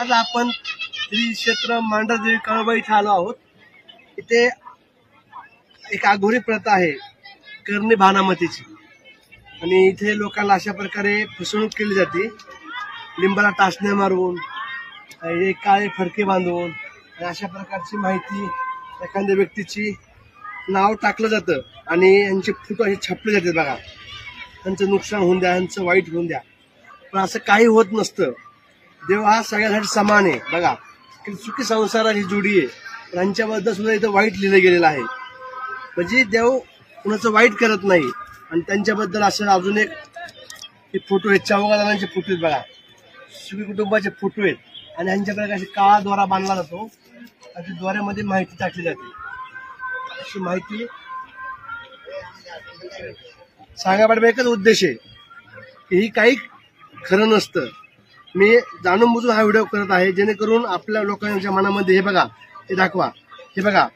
आज आपण श्री क्षेत्र मांढरदेवी कळबाई इथे आलो आहोत. इथे एक आघोरी प्रथा आहे कर्णी भानामतीची. आणि इथे लोकांना अशा प्रकारे फसवणूक केली जाते. लिंबाला टाचण्या मारून हे काळे फडके बांधून अशा प्रकारची माहिती एखाद्या व्यक्तीची नाव टाकलं जातं आणि यांचे फोटो असे छापले जातात बघा. त्यांचं नुकसान होऊन द्या यांचं वाईट होऊन द्या. पण असं काही होत नसतं. देव हा सगळ्यासाठी समान आहे. बघा की सुखी संसाराची जोडी आहे. पण सुद्धा इथं वाईट लिहिलं गेलेलं आहे. म्हणजे देव कुणाचं वाईट करत नाही. आणि त्यांच्याबद्दल असं अजून एक हे फोटो आहेत. चौघा फोटो आहेत बघा. सुखी कुटुंबाचे फोटो आहेत. आणि यांच्याकडे कसे काळा द्वारा बांधला जातो. आणि त्या द्वाऱ्यामध्ये माहिती टाकली जाते. अशी माहिती सांगा पाठवा एकच उद्देश आहे. की ही काही खरं नसतं. मी जाणून बुजून हा व्हिडिओ करत आहे जेणेकरून आपल्या लोकांच्या मनामध्ये हे बघा हे दाखवा. हे बघा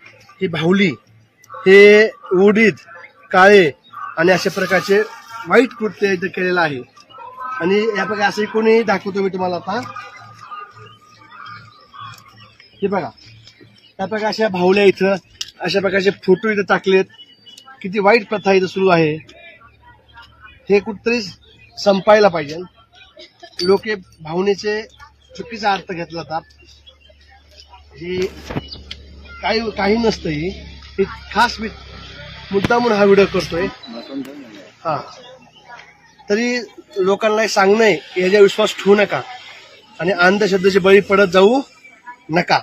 ही भावली हे उडीद काळे आणि अशा प्रकारचे वाईट कृत्य इथं केलेलं आहे. आणि या बघा असं कोणी दाखवतो मी तुम्हाला आता. हे बघा या बघा अशा भावल्या इथं अशा प्रकारचे फोटो इथं टाकलेत. किती वाईट प्रथा इथं सुरू आहे. हे कुठतरी संपायला पाहिजे. लोक भावनेचे चुकीचा अर्थ घेतला जातात हे काही काही नसतं ही हे खास मी मुद्दा म्हणून हा व्हिडिओ करतोय. हा. तरी लोकांना सांगणं आहे की ह्याच्या विश्वास ठेवू नका आणि अंधश्रद्धेचे बळी पडत जाऊ नका.